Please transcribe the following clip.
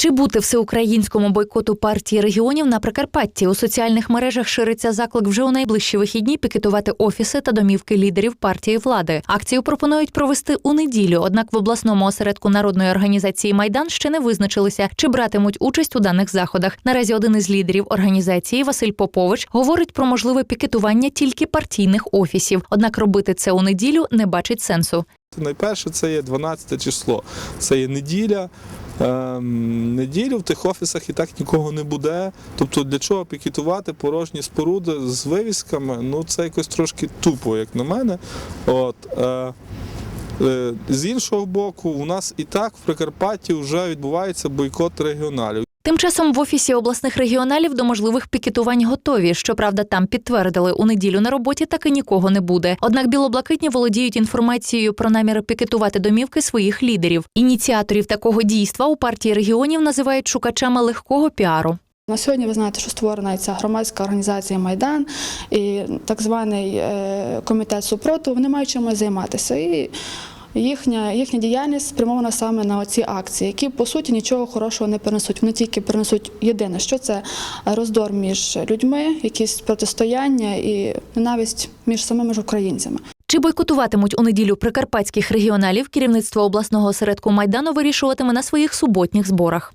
Чи бути всеукраїнському бойкоту партії регіонів на Прикарпатті? У соціальних мережах шириться заклик вже у найближчі вихідні пікетувати офіси та домівки лідерів партії влади. Акцію пропонують провести у неділю. Однак в обласному осередку народної організації Майдан ще не визначилися, чи братимуть участь у даних заходах. Наразі один із лідерів організації Василь Попович говорить про можливе пікетування тільки партійних офісів. Однак робити це у неділю не бачить сенсу. Найперше це є 12 число. Це є неділя. Ем, неділю в тих офісах і так нікого не буде. Тобто для чого пікетувати порожні споруди з вивісками? Ну це якось трошки тупо, як на мене. От, е, е, з іншого боку, у нас і так в Прикарпатті вже відбувається бойкот регіоналів. Тим часом в офісі обласних регіоналів до можливих пікетувань готові. Щоправда, там підтвердили, у неділю на роботі таки нікого не буде. Однак білоблакитні володіють інформацією про наміри пікетувати домівки своїх лідерів. Ініціаторів такого дійства у партії регіонів називають шукачами легкого піару. На сьогодні ви знаєте, що створена ця громадська організація Майдан і так званий е, комітет супротиву. Вони мають чимось займатися. І їхня, їхня діяльність спрямована саме на ці акції, які по суті нічого хорошого не принесуть. Вони тільки принесуть єдине, що це роздор між людьми, якісь протистояння і ненависть між самими ж українцями. Чи бойкотуватимуть у неділю прикарпатських регіоналів керівництво обласного осередку майдану вирішуватиме на своїх суботніх зборах.